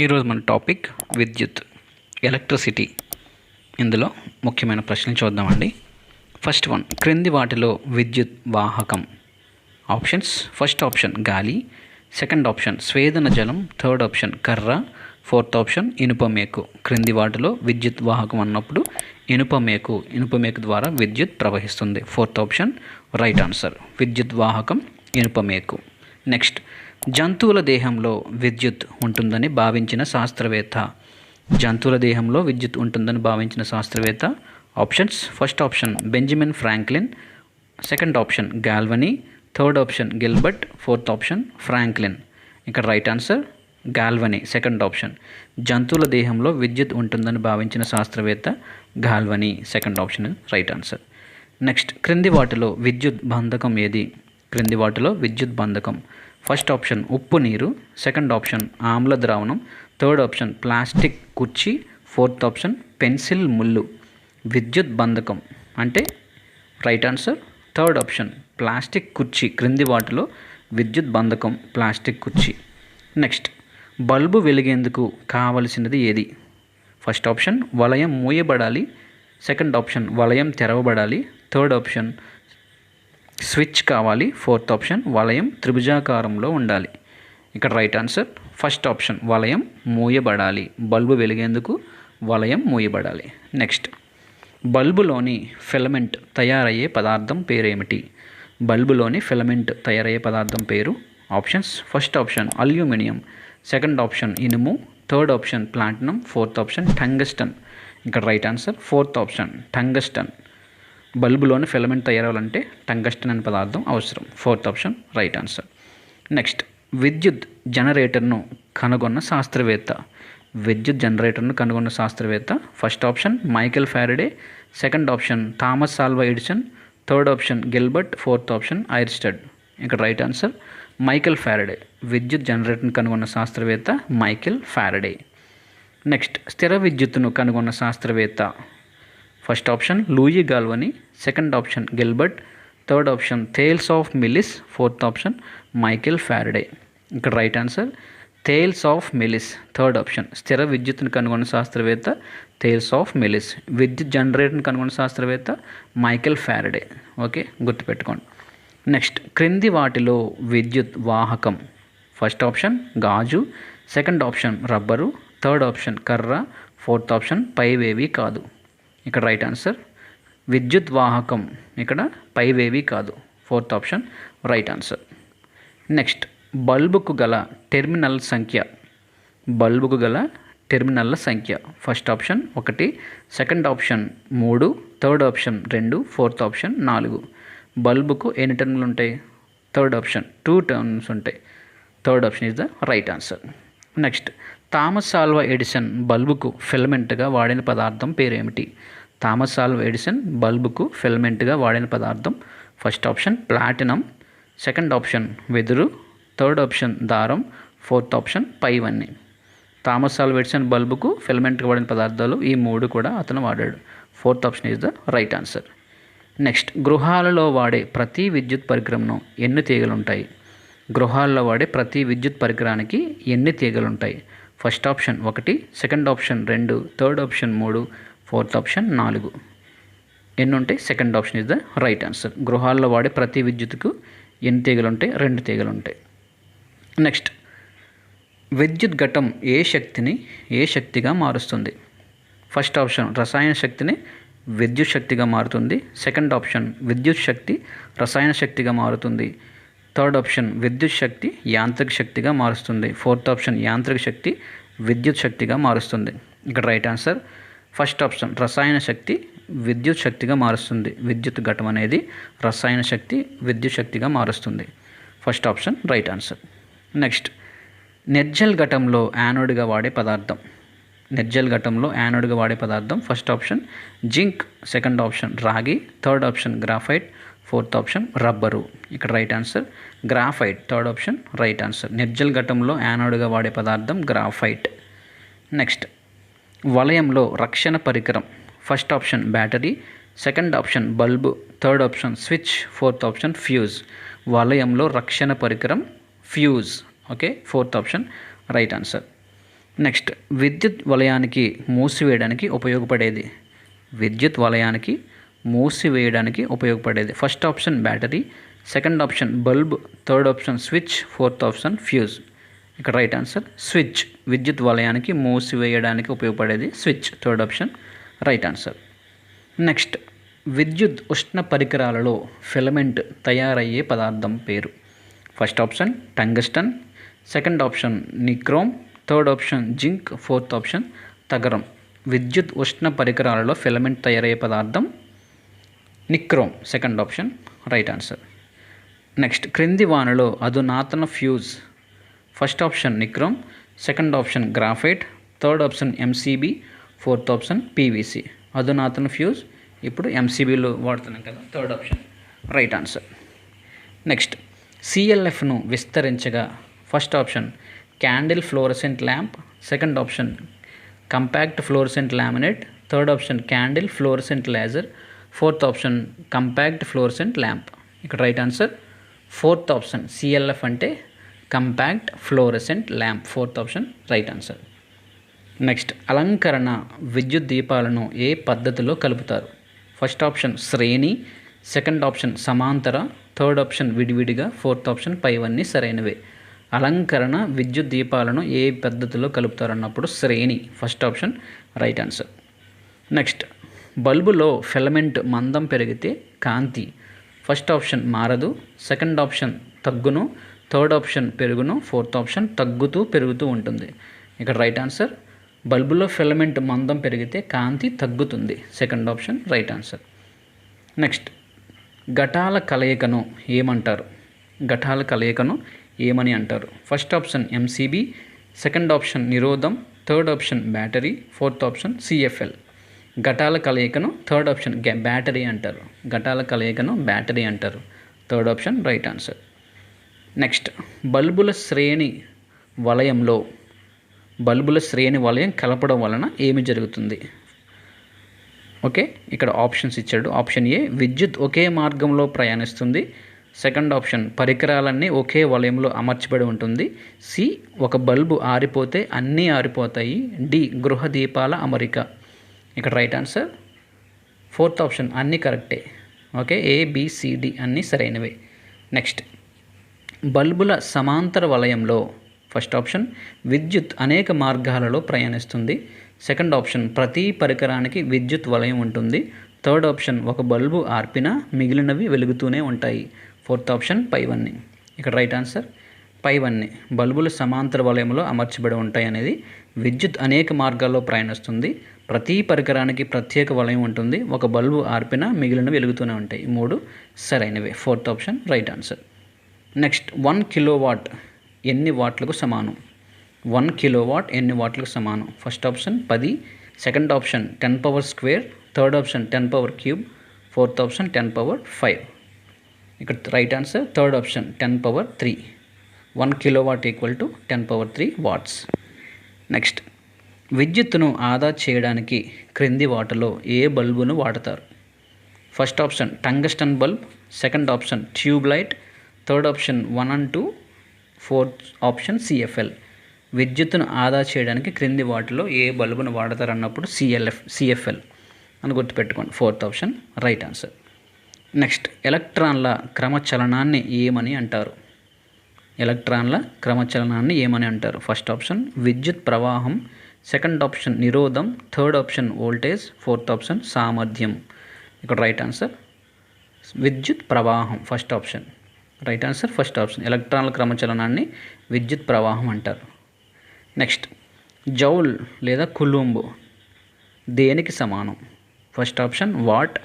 ఈరోజు మన టాపిక్ విద్యుత్ ఎలక్ట్రిసిటీ. ఇందులో ముఖ్యమైన ప్రశ్నలు చూద్దామండి. ఫస్ట్ వన్ క్రింది వాటిలో విద్యుత్ వాహకం. ఆప్షన్స్ ఫస్ట్ ఆప్షన్ గాలి సెకండ్ ఆప్షన్ స్వేదన జలం థర్డ్ ఆప్షన్ కర్ర ఫోర్త్ ఆప్షన్ ఇనుప మేకు. క్రింది వాటిలో విద్యుత్ వాహకం అన్నప్పుడు ఇనుప మేకు ఇనుప మేకు ద్వారా విద్యుత్ ప్రవహిస్తుంది. ఫోర్త్ ఆప్షన్ రైట్ ఆన్సర్ విద్యుత్ వాహకం ఇనుప మేకు. నెక్స్ట్ జంతువుల దేహంలో విద్యుత్ ఉంటుందని భావించిన శాస్త్రవేత్త. జంతువుల దేహంలో విద్యుత్ ఉంటుందని భావించిన శాస్త్రవేత్త. Options. First option Benjamin Franklin. Second option Galvani. Third option Gilbert. Fourth option Franklin. ఇక్కడ right answer Galvani. Second option జంతువుల దేహంలో విద్యుత్ ఉంటుందని భావించిన శాస్త్రవేత్త Galvani. Second option right answer. Next క్రింది వాటిలో విద్యుత్ బంధకం ఏది? క్రింది వాటిలో విద్యుత్ బంధకం. ఫస్ట్ ఆప్షన్ ఉప్పు నీరు సెకండ్ ఆప్షన్ ఆమ్ల ద్రావణం థర్డ్ ఆప్షన్ ప్లాస్టిక్ కుర్చీ ఫోర్త్ ఆప్షన్ పెన్సిల్ ముళ్ళు. విద్యుత్ బంధకం అంటే right answer. Third option plastic కుర్చీ క్రింది వాటిలో విద్యుత్ బంధకం ప్లాస్టిక్ కుర్చీ. నెక్స్ట్ బల్బు వెలిగేందుకు కావలసినది ఏది? ఫస్ట్ ఆప్షన్ వలయం మూయబడాలి సెకండ్ ఆప్షన్ వలయం తెరవబడాలి థర్డ్ ఆప్షన్ స్విచ్ కావాలి ఫోర్త్ ఆప్షన్ వలయం త్రిభుజాకారంలో ఉండాలి. ఇక్కడ రైట్ ఆన్సర్ ఫస్ట్ ఆప్షన్ వలయం మూయబడాలి. బల్బు వెలిగేందుకు వలయం మూయబడాలి. నెక్స్ట్ బల్బులోని ఫిలమెంట్ తయారయ్యే పదార్థం పేరేమిటి? బల్బులోని ఫిలమెంట్ తయారయ్యే పదార్థం పేరు? Options first option aluminium second option ఇనుము third option platinum fourth option tungsten. ఇక్కడ right answer fourth option tungsten. బల్బులోని filament తయారవ్వాలంటే టంగస్టన్ అనే పదార్థం అవసరం. Fourth option right answer. Next విద్యుత్ జనరేటర్ను కనుగొన్న శాస్త్రవేత్త. విద్యుత్ జనరేటర్ను కనుగొన్న శాస్త్రవేత్త. First option Michael Faraday. Second option Thomas Alva Edison. Third option Gilbert. Fourth option Oersted. ఇక్కడ రైట్ ఆన్సర్ మైకెల్ ఫ్యారడే. విద్యుత్ జనరేటర్ను కనుగొన్న శాస్త్రవేత్త మైకెల్ ఫ్యారడే. నెక్స్ట్ స్థిర విద్యుత్తును కనుగొన్న శాస్త్రవేత్త. First option Louis Galvani second option Gilbert third option Thales of Miletus fourth option Michael Faraday. ఇక్కడ right answer Thales of Miletus third option స్థిర విద్యుత్తును కనుగొన్న శాస్త్రవేత్త థేల్స్ ఆఫ్ మిలిస్ విద్యుత్ జనరేటర్ని కనుగొన్న శాస్త్రవేత్త మైకెల్ ఫ్యారడే. ఓకే గుర్తుపెట్టుకోండి. నెక్స్ట్ క్రింది వాటిలో విద్యుత్ వాహకం. ఫస్ట్ ఆప్షన్ గాజు second option rubber third option కర్ర ఫోర్త్ ఆప్షన్ పైవేవి కాదు. ఇక్కడ రైట్ ఆన్సర్ విద్యుత్ వాహకం ఇక్కడ పైవేవి కాదు. Fourth option right answer next బల్బుకు గల టెర్మినల్ సంఖ్య. బల్బుకు గల టెర్మినల్ల సంఖ్య. ఫస్ట్ ఆప్షన్ ఒకటి. సెకండ్ ఆప్షన్ మూడు. థర్డ్ ఆప్షన్ రెండు. ఫోర్త్ ఆప్షన్ నాలుగు. బల్బుకు ఎన్ని టర్మినల్ ఉంటాయి? థర్డ్ ఆప్షన్ టూ టర్మ్స్ ఉంటాయి. Third option is the right answer next Thomas Alva Edison బల్బుకు ఫిలమెంట్గా వాడిన పదార్థం పేరేమిటి? థామస్ ఆల్వా ఎడిసన్ బల్బుకు ఫిలమెంట్గా వాడిన పదార్థం. First option platinum. Second option వెదురు. థర్డ్ ఆప్షన్ దారం. ఫోర్త్ ఆప్షన్ పైవన్నీ. థామస్ ఆల్వా ఎడిసన్ బల్బుకు ఫిలమెంట్గా వాడిన పదార్థాలు ఈ మూడు కూడా అతను వాడాడు. Fourth option is the right answer. Next గృహాలలో వాడే ప్రతి విద్యుత్ పరికరంను ఎన్ని తీగలు ఉంటాయి గృహాల్లో వాడే ప్రతి విద్యుత్ పరికరానికి ఎన్ని తీగలు ఉంటాయి ఫస్ట్ ఆప్షన్ ఒకటి సెకండ్ ఆప్షన్ రెండు థర్డ్ ఆప్షన్ మూడు ఫోర్త్ ఆప్షన్ నాలుగు. ఎన్ని ఉంటాయి second option is the right answer. గృహాల్లో వాడే ప్రతి విద్యుత్కు ఎన్ని తీగలు ఉంటాయి రెండు తీగలు ఉంటాయి నెక్స్ట్ విద్యుత్ ఘటం ఏ శక్తిని ఏ శక్తిగా మారుస్తుంది? ఫస్ట్ ఆప్షన్ రసాయన శక్తిని విద్యుత్ శక్తిగా మారుతుంది. సెకండ్ ఆప్షన్ విద్యుత్ శక్తి రసాయన శక్తిగా మారుతుంది. థర్డ్ ఆప్షన్ విద్యుత్ శక్తి యాంత్రిక శక్తిగా మారుస్తుంది. ఫోర్త్ ఆప్షన్ యాంత్రిక శక్తి విద్యుత్ శక్తిగా మారుస్తుంది. ఇక్కడ రైట్ ఆన్సర్ ఫస్ట్ ఆప్షన్ రసాయన శక్తి విద్యుత్ శక్తిగా మారుస్తుంది. విద్యుత్ ఘటం అనేది రసాయన శక్తి విద్యుత్ శక్తిగా మారుస్తుంది. First option right answer. Next నిర్జల్ ఘటంలో యానోడ్గా వాడే పదార్థం. నిర్జల్ ఘటంలో యానోడ్గా వాడే పదార్థం first option zinc second option రాగి third option graphite fourth option rubber. ఇక్కడ right answer graphite. Third option right answer. నిర్జల్ ఘటంలో యానోడ్గా వాడే పదార్థం గ్రాఫైట్. నెక్స్ట్ వలయంలో రక్షణ పరికరం. First option battery. Second option bulb. Third option switch. Fourth option fuse. వలయంలో రక్షణ పరికరం fuse. Okay fourth option right answer. Next విద్యుత్ వలయానికి మూసివేయడానికి ఉపయోగపడేది. విద్యుత్ వలయానికి మూసివేయడానికి ఉపయోగపడేది. First option battery second option bulb third option switch fourth option fuse ఇక్కడ రైట్ ఆన్సర్ స్విచ్ విద్యుత్ వలయానికి మూసివేయడానికి ఉపయోగపడేది switch third option right answer next విద్యుత్ ఉష్ణ పరికరాలలో ఫిలమెంట్ తయారయ్యే పదార్థం పేరు. First option tungsten second option nichrome third option zinc fourth option తగరం. విద్యుత్ ఉష్ణ పరికరాలలో ఫిలమెంట్ తయారయ్యే పదార్థం nichrome second option right answer next క్రింది వానలో అధునాతన fuse first option nichrome second option graphite third option MCB fourth option PVC అధునాతన fuse ఇప్పుడు ఎంసీబీలో వాడుతున్నాం కదా third option right answer next సిఎల్ఎఫ్ను విస్తరించగా first option candle fluorescent lamp second option compact fluorescent laminate third option candle fluorescent laser fourth option compact fluorescent lamp. ఇక్కడ right answer fourth option CLF అంటే compact fluorescent lamp. Fourth option right answer. Next అలంకరణ విద్యుత్ దీపాలను ఏ పద్ధతిలో కలుపుతారు? First option శ్రేణి second option సమాంతర థర్డ్ ఆప్షన్ విడివిడిగా ఫోర్త్ ఆప్షన్ పైవన్నీ సరైనవే. అలంకరణ విద్యుత్ దీపాలను ఏ పద్ధతిలో కలుపుతారు అన్నప్పుడు శ్రేణి first option right answer. Next బల్బులో filament మందం పెరిగితే కాంతి. ఫస్ట్ ఆప్షన్ మారదు. సెకండ్ ఆప్షన్ తగ్గును. థర్డ్ ఆప్షన్ పెరుగును. ఫోర్త్ ఆప్షన్ తగ్గుతూ పెరుగుతూ ఉంటుంది. ఇక్కడ రైట్ ఆన్సర్ బల్బులో ఫిలమెంట్ మందం పెరిగితే కాంతి తగ్గుతుంది. Second option right answer. Next ఘటాల కలయికను ఏమంటారు? ఘటాల కలయికను ఏమని అంటారు? First option MCB second option నిరోధం third option battery fourth option CFL ఘటాల కలయికను థర్డ్ ఆప్షన్ బ్యాటరీ అంటారు. ఘటాల కలయికను బ్యాటరీ అంటారు. Third option right answer. Next బల్బుల శ్రేణి వలయంలో బల్బుల శ్రేణి వలయం కలపడం వలన ఏమి జరుగుతుంది? ఓకే ఇక్కడ ఆప్షన్స్ ఇచ్చాడు. ఆప్షన్ ఏ విద్యుత్ ఒకే మార్గంలో ప్రయాణిస్తుంది. సెకండ్ ఆప్షన్ పరికరాలన్నీ ఒకే వలయంలో అమర్చబడి ఉంటుంది. సి ఒక బల్బు ఆరిపోతే అన్నీ ఆరిపోతాయి. డి గృహ దీపాల అమరిక. ఇక్కడ రైట్ ఆన్సర్ ఫోర్త్ ఆప్షన్ అన్నీ కరెక్టే ఓకే ఏబిసిడి అన్నీ సరైనవే. నెక్స్ట్ బల్బుల సమాంతర వలయంలో ఫస్ట్ ఆప్షన్ విద్యుత్ అనేక మార్గాలలో ప్రయాణిస్తుంది. సెకండ్ ఆప్షన్ ప్రతి పరికరానికి విద్యుత్ వలయం ఉంటుంది. థర్డ్ ఆప్షన్ ఒక బల్బు ఆర్పినా మిగిలినవి వెలుగుతూనే ఉంటాయి. ఫోర్త్ ఆప్షన్ పైవన్నీ. ఇక్కడ రైట్ ఆన్సర్ పైవన్నీ. బల్బులు సమాంతర వలయంలో అమర్చబడి ఉంటాయి అనేది విద్యుత్ అనేక మార్గాల్లో ప్రయాణిస్తుంది. ప్రతి పరికరానికి ప్రత్యేక వలయం ఉంటుంది. ఒక బల్బు ఆర్పిన మిగిలిన వెలుగుతూనే ఉంటాయి. మూడు సరైనవే. Fourth option right answer. Next one kilo watt ఎన్ని వాట్లకు సమానం? వన్ కిలో వాట్ ఎన్ని వాట్లకు సమానం? ఫస్ట్ ఆప్షన్ పది. Second option ten power square. Third option ten power cube. Fourth option ten power five. ఇక్కడ right answer third option ten power three. One kilo watt equal to ten power three watts. Next విద్యుత్తును ఆదా చేయడానికి క్రింది వాటిలో ఏ బల్బును వాడతారు? First option tungsten bulb. Second option tube light. Third option one and two. Fourth option CFL విద్యుత్తును ఆదా చేయడానికి క్రింది వాటిలో ఏ బల్బును వాడతారు అన్నప్పుడు సిఎల్ఎఫ్ సిఎఫ్ఎల్ అని గుర్తుపెట్టుకోండి. Fourth option right answer. Next ఎలక్ట్రాన్ల క్రమచలనాన్ని ఏమని అంటారు? ఎలక్ట్రాన్ల క్రమచలనాన్ని ఏమని అంటారు? ఫస్ట్ ఆప్షన్ విద్యుత్ ప్రవాహం second option నిరోధం third option voltage fourth option సామర్థ్యం. ఇక్కడ రైట్ ఆన్సర్ విద్యుత్ ప్రవాహం first option right answer first option ఎలక్ట్రాన్ల క్రమచలనాన్ని విద్యుత్ ప్రవాహం అంటారు. నెక్స్ట్ జౌల్ లేదా కులుంబు దేనికి సమానం? First option watt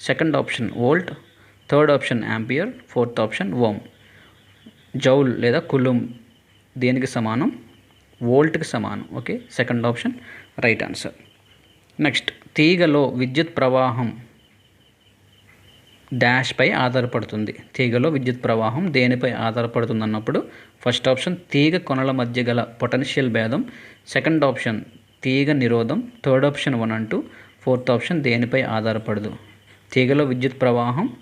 second option volt third option ampere fourth option ohm joule లేదా కులుం దేనికి సమానం? వోల్ట్కి సమానం. Okay? Second option right answer. Next తీగలో విద్యుత్ ప్రవాహం డాష్పై ఆధారపడుతుంది. తీగలో విద్యుత్ ప్రవాహం దేనిపై ఆధారపడుతుంది అన్నప్పుడు ఫస్ట్ ఆప్షన్ తీగ కొనల మధ్య గల పొటెన్షియల్ భేదం. సెకండ్ ఆప్షన్ తీగ నిరోధం. థర్డ్ ఆప్షన్ వన్ అంటూ ఫోర్త్ ఆప్షన్ దేనిపై ఆధారపడదు. తీగలో విద్యుత్ ప్రవాహం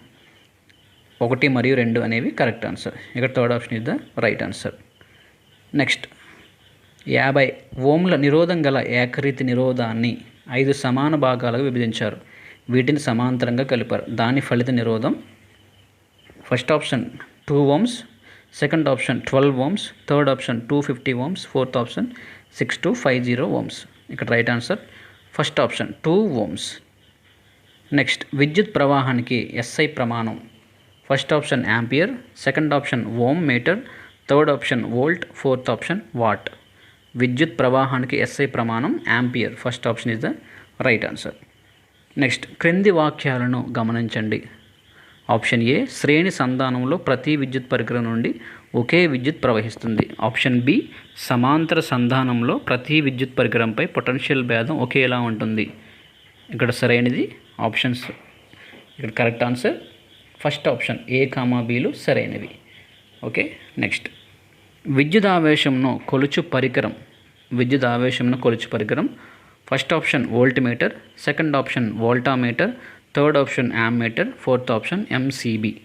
ఒకటి మరియు రెండు అనేవి కరెక్ట్ ఆన్సర్. ఇక్కడ third option is the right answer. Next యాభై ఓంల నిరోధం గల ఏకరీతి నిరోధాన్ని ఐదు సమాన భాగాలుగా విభజించారు. వీటిని సమాంతరంగా కలిపారు. దాని ఫలిత నిరోధం first option two ohms second option twelve ohms third option two fifty ohms fourth option six two five zero ohms. ఇక్కడ right answer first option two ohms. Next విద్యుత్ ప్రవాహానికి ఎస్ఐ ప్రమాణం. First option ampere second option ohm metre third option volt fourth option watt. విద్యుత్ ప్రవాహానికి SI ప్రమాణం ampere first option is the right answer next క్రింది వాక్యాలను గమనించండి. ఆప్షన్ ఏ శ్రేణి సంధానంలో ప్రతి విద్యుత్ పరికరం నుండి ఒకే విద్యుత్ ప్రవహిస్తుంది. ఆప్షన్ బి సమాంతర సంధానంలో ప్రతి విద్యుత్ పరికరంపై పొటెన్షియల్ భేదం ఒకేలా ఉంటుంది. ఇక్కడ సరైనది? ఆప్షన్స్ ఇక్కడ correct answer first option A comma బీలు సరైనవి. ఓకే నెక్స్ట్ విద్యుదావేశంను కొలుచు పరికరం. విద్యుత్ ఆవేశంను కొలుచు పరికరం. First option volt metre second option voltameter third option ammeter fourth option MCB.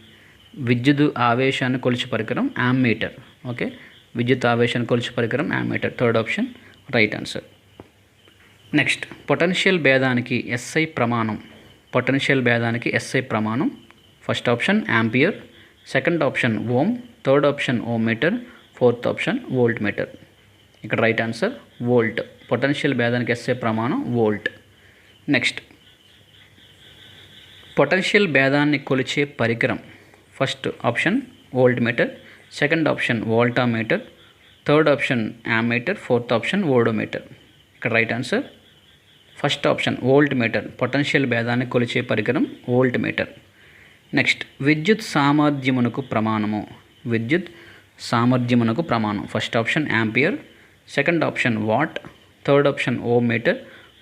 విద్యుత్ ఆవేశాన్ని కొలిచే పరికరం యామ్మీటర్ ఓకే? విద్యుత్ ఆవేశాన్ని కొలిచే పరికరం ammeter third option right answer. Next potential భేదానికి SI ప్రమాణం. పొటెన్షియల్ భేదానికి ఎస్ఐ ప్రమాణం. First option ampere second option ohm third option ohm metre fourth option volt metre. ఇక్కడ రైట్ ఆన్సర్ వోల్ట్. పొటెన్షియల్ భేదానికి వేసే ప్రమాణం వోల్ట్. నెక్స్ట్. పొటెన్షియల్ భేదాన్ని కొలిచే పరికరం. First option volt metre. Second option voltameter. Third option ammeter fourth option odometer ఇక్కడ right answer first option volt metre. Potential భేదాన్ని కొలిచే పరికరం వోల్ట్ మీటర్. నెక్స్ట్. విద్యుత్ సామర్థ్యమునకు ప్రమాణము. విద్యుత్ సామర్థ్యమునకు ప్రమాణం. First option ampere second option watt third option ohm metre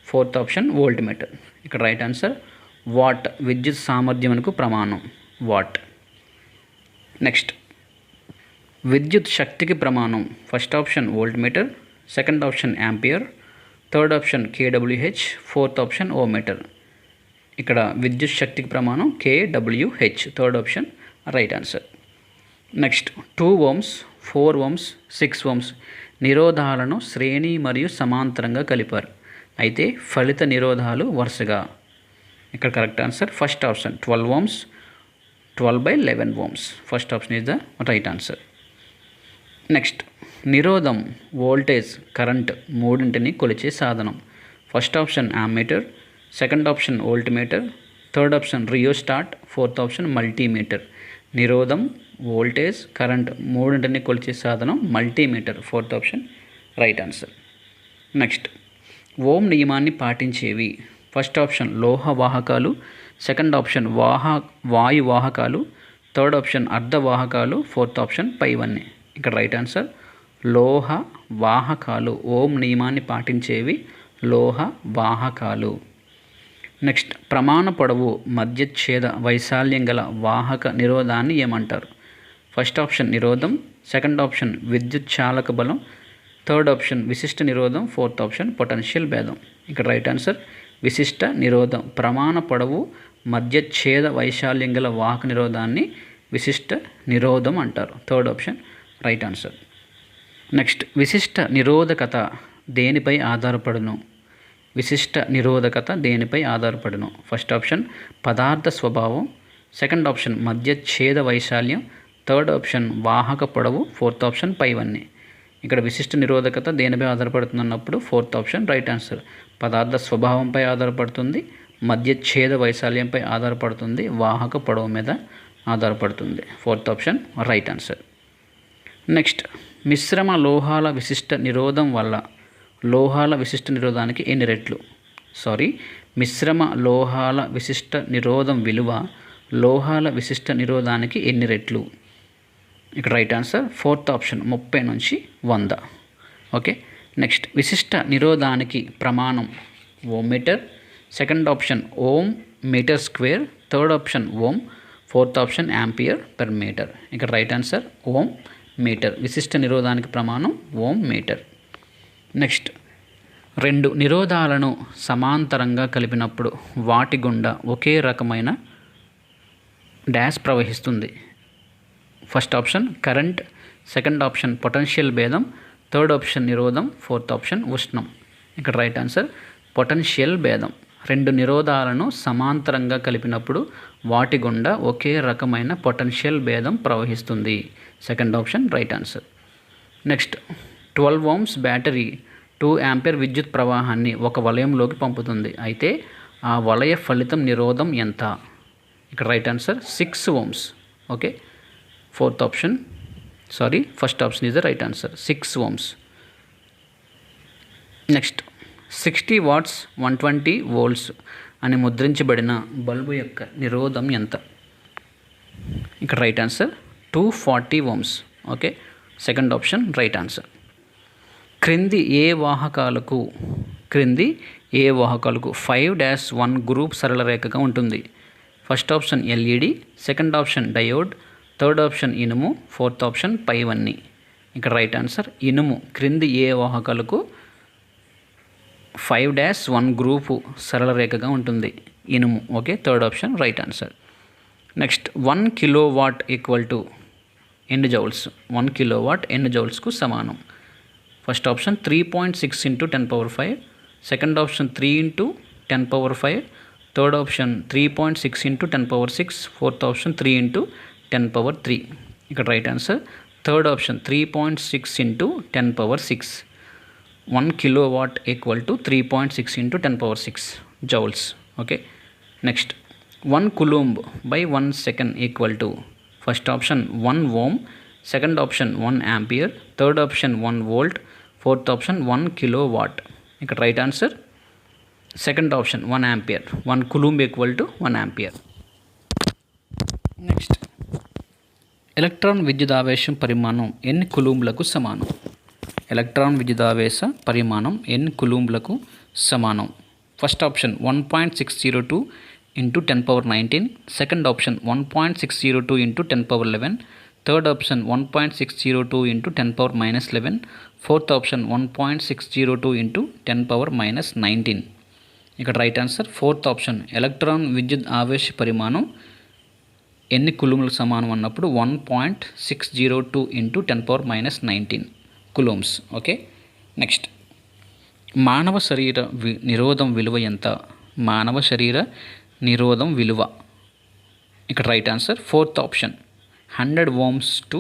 fourth option volt metre ఇక్కడ రైట్ ఆన్సర్ వాట్ విద్యుత్ సామర్థ్యమునకు ప్రమాణం. వాట్ నెక్స్ట్ విద్యుత్ శక్తికి ప్రమాణం. First option volt metre second option ampere third option KWH fourth option O metre ఇక్కడ విద్యుత్ శక్తికి ప్రమాణం KWH third option right answer next two ohms four ohms six ohms నిరోధాలను శ్రేణి మరియు సమాంతరంగా కలిపారు. అయితే ఫలిత నిరోధాలు వరుసగా. ఇక్కడ correct answer first option twelve ohms twelve by eleven ohms. First option is the right answer. Next నిరోధం voltage current మూడింటిని కొలిచే సాధనం. First option ammeter second option volt metre third option rheostat fourth option multimeter. నిరోధం voltage current మూడింటిని కొలిచే సాధనం multimeter fourth option right answer. Next ohm నియమాన్ని పాటించేవి. First option లోహ వాహకాలు. Second option వాహ వాయు వాహకాలు. థర్డ్ ఆప్షన్ అర్ధవాహకాలు ఫోర్త్ ఆప్షన్ పైవన్నీ. ఇక్కడ రైట్ ఆన్సర్ లోహ వాహకాలు. ఓం నియమాన్ని పాటించేవి లోహ వాహకాలు. నెక్స్ట్ ప్రమాణ పొడవు మధ్యఛేద వైశాల్యం గల వాహక నిరోధాన్ని ఏమంటారు? ఫస్ట్ ఆప్షన్ నిరోధం సెకండ్ ఆప్షన్ విద్యుత్ చాలక బలం థర్డ్ ఆప్షన్ విశిష్ట నిరోధం ఫోర్త్ ఆప్షన్ పొటెన్షియల్ భేదం. ఇక్కడ రైట్ ఆన్సర్ విశిష్ట నిరోధం ప్రమాణ పొడవు మధ్య ఛేద వైశాల్యం గల వాహక నిరోధాన్ని విశిష్ట నిరోధం అంటారు. Third option right answer. Next విశిష్ట నిరోధకత దేనిపై ఆధారపడును? విశిష్ట నిరోధకత దేనిపై ఆధారపడును? ఫస్ట్ ఆప్షన్ పదార్థ స్వభావం సెకండ్ ఆప్షన్ మధ్య ఛేద వైశాల్యం థర్డ్ ఆప్షన్ వాహక పొడవు ఫోర్త్ ఆప్షన్ పైవన్నీ. ఇక్కడ విశిష్ట నిరోధకత దేనిపై ఆధారపడుతుందన్నప్పుడు ఫోర్త్ ఆప్షన్ రైట్ ఆన్సర్. పదార్థ స్వభావంపై ఆధారపడుతుంది మధ్య ఛేద వైశాల్యంపై ఆధారపడుతుంది వాహక పొడవు మీద ఆధారపడుతుంది. Fourth option right answer. Next మిశ్రమ లోహాల విశిష్ట నిరోధం వల్ల లోహాల విశిష్ట నిరోధానికి ఎన్ని రెట్లు? సారీ మిశ్రమ లోహాల విశిష్ట నిరోధం విలువ లోహాల విశిష్ట నిరోధానికి ఎన్ని రెట్లు? ఇక్కడ రైట్ ఆన్సర్ ఫోర్త్ ఆప్షన్ ముప్పై నుంచి వంద. ఓకే నెక్స్ట్ విశిష్ట నిరోధానికి ప్రమాణం ohm metre. Second option ohm metre square. Third option ohm. Fourth option ampere per metre. ఇక్కడ రైట్ ఆన్సర్ ఓం మీటర్. విశిష్ట నిరోధానికి ప్రమాణం ఓం మీటర్. నెక్స్ట్ రెండు నిరోధాలను సమాంతరంగా కలిపినప్పుడు వాటి గుండా ఒకే రకమైన డ్యాష్ ప్రవహిస్తుంది. First option current. Second option potential భేదం. థర్డ్ ఆప్షన్ నిరోధం. ఫోర్త్ ఆప్షన్ ఉష్ణం. ఇక్కడ రైట్ ఆన్సర్ పొటెన్షియల్ భేదం. రెండు నిరోధాలను సమాంతరంగా కలిపినప్పుడు వాటి గుండా ఒకే రకమైన పొటెన్షియల్ భేదం ప్రవహిస్తుంది. Second option right answer. Next twelve ohms battery two ampere విద్యుత్ ప్రవాహాన్ని ఒక వలయంలోకి పంపుతుంది. అయితే ఆ వలయ ఫలితం నిరోధం ఎంత? ఇక్కడ right answer six ohms. Okay? Fourth option. Sorry first option is the right answer six ohms next sixty watts one twenty volts అని ముద్రించబడిన బల్బు యొక్క నిరోధం ఎంత? ఇక్కడ right answer two forty ohms okay second option right answer క్రింది ఏ వాహకాలకు క్రింది ఏ వాహకాలకు ఫైవ్ డాష్ వన్ గ్రూప్ సరళ రేఖగా ఉంటుంది. First option LED second option diode third option ఇనుము. ఫోర్త్ ఆప్షన్ పైవన్నీ. ఇక్కడ రైట్ ఆన్సర్ ఇనుము. క్రింది ఏ వాహకాలకు ఫైవ్ డాష్ వన్ గ్రూపు సరళ రేఖగా ఉంటుంది. ఇనుము. Okay third option right answer next one kilo watt equal to and joules one kilo watt and జౌల్స్కు సమానం. First option three point six into ten power five second option three into ten power five third option three point six into ten power six fourth option three into ten power three ఇక్కడ right answer third option three point six into ten power six one kilo watt equal to three point six into ten power six joules okay next one coulomb by one second equal to first option one ohm second option one ampere third option one volt fourth option one kilo watt ఇక్కడ right answer second option one ampere one coulomb equal to one ampere next electron విద్యుదావేశం పరిమాణం ఎన్ని కులూంబ్లకు సమానం. Electron విద్యుదావేశ పరిమాణం ఎన్ని కులూంబ్లకు సమానం. First option one point six zero two into ten power nineteen second option one point six zero two into ten power eleven third option one point six zero two into ten power minus eleven fourth option one point six zero two into ten power minus nineteen ఇక్కడ right answer fourth option electron విద్యుత్ ఆవేశ పరిమాణం ఎన్ని కులుములకు సమానం అన్నప్పుడు one point six zero two into ten power minus nineteen coulombs okay next మానవ శరీర వి నిరోధం విలువ ఎంత? మానవ శరీర నిరోధం విలువ. ఇక్కడ right answer fourth option hundred ohms to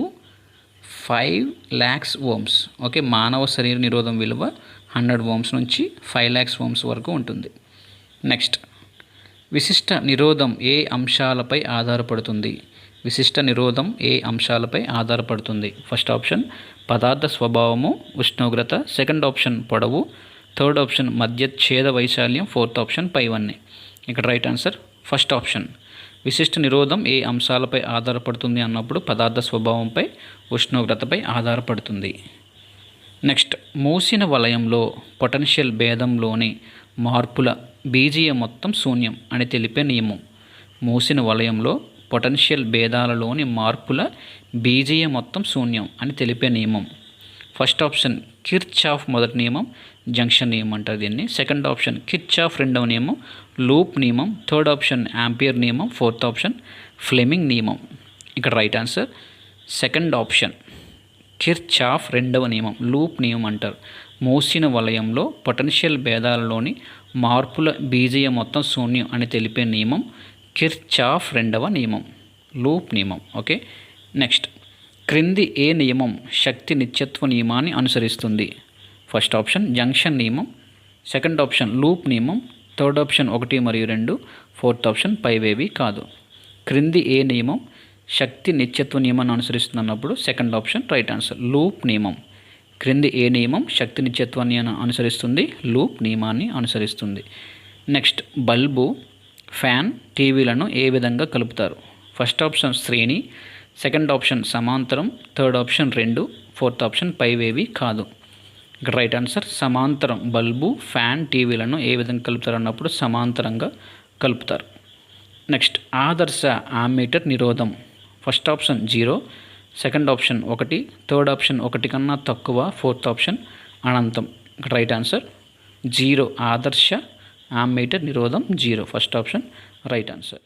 five lakhs ohms okay మానవ శరీర నిరోధం విలువ హండ్రెడ్ ఓమ్స్ నుంచి ఫైవ్ ల్యాక్స్ ఓమ్స్ వరకు ఉంటుంది. నెక్స్ట్ విశిష్ట నిరోధం ఏ అంశాలపై ఆధారపడుతుంది? విశిష్ట నిరోధం ఏ అంశాలపై ఆధారపడుతుంది? ఫస్ట్ ఆప్షన్ పదార్థ స్వభావము ఉష్ణోగ్రత. సెకండ్ ఆప్షన్ పొడవు. థర్డ్ ఆప్షన్ మధ్య ఛేద వైశాల్యం. ఫోర్త్ ఆప్షన్ పైవన్నీ. ఇక్కడ రైట్ ఆన్సర్ ఫస్ట్ ఆప్షన్. విశిష్ట నిరోధం ఏ అంశాలపై ఆధారపడుతుంది అన్నప్పుడు పదార్థ స్వభావంపై ఉష్ణోగ్రతపై ఆధారపడుతుంది. నెక్స్ట్ మూసిన వలయంలో పొటెన్షియల్ భేదంలోని మార్పుల బీజీయ మొత్తం శూన్యం అని తెలిపే నియమం. మూసిన వలయంలో పొటెన్షియల్ భేదాలలోని మార్పుల బీజీయ మొత్తం శూన్యం అని తెలిపే నియమం. ఫస్ట్ ఆప్షన్ కిర్చ్ ఆఫ్ మొదటి నియమం జంక్షన్ నియమం అంటారు దీన్ని. సెకండ్ ఆప్షన్ కిర్చ్ ఆఫ్ రెండవ నియమం లూప్ నియమం. థర్డ్ ఆప్షన్ యాంపియర్ నియమం. ఫోర్త్ ఆప్షన్ ఫ్లెమింగ్ నియమం. ఇక్కడ right answer second option Kirchhoff రెండవ నియమం లూప్ నియమం అంటారు. మోసిన వలయంలో పొటెన్షియల్ భేదాలలోని మార్పుల బీజీయ మొత్తం శూన్యం అని తెలిపే నియమం కిర్చాఫ్ రెండవ నియమం లూప్ నియమం. ఓకే? నెక్స్ట్. క్రింది ఏ నియమం శక్తి నిత్యత్వ నియమాన్ని అనుసరిస్తుంది? ఫస్ట్ ఆప్షన్ జంక్షన్ నియమం సెకండ్ ఆప్షన్ లూప్ నియమం థర్డ్ ఆప్షన్ ఒకటి మరియు రెండు ఫోర్త్ ఆప్షన్ పైవేవి కాదు. క్రింది ఏ నియమం శక్తి నిత్యత్వ నియమాన్ని అనుసరిస్తుంది అన్నప్పుడు second option right answer loop నియమం. క్రింది ఏ నియమం శక్తి నిత్యత్వాన్ని అనుసరిస్తుంది? లూప్ నియమాన్ని అనుసరిస్తుంది. నెక్స్ట్ బల్బు ఫ్యాన్ టీవీలను ఏ విధంగా కలుపుతారు? ఫస్ట్ ఆప్షన్ శ్రేణి సెకండ్ ఆప్షన్ సమాంతరం థర్డ్ ఆప్షన్ రెండు ఫోర్త్ ఆప్షన్ పైవేవి కాదు. ఇక్కడ రైట్ ఆన్సర్ సమాంతరం బల్బు ఫ్యాన్ టీవీలను ఏ విధంగా కలుపుతారు అన్నప్పుడు సమాంతరంగా కలుపుతారు. నెక్స్ట్ ఆదర్శ ammeter నిరోధం. First option zero second option ఒకటి థర్డ్ ఆప్షన్ ఒకటి కన్నా తక్కువ ఫోర్త్ ఆప్షన్ అనంతం. రైట్ ఆన్సర్ జీరో ఆదర్శ ammeter నిరోధం zero. First option right answer.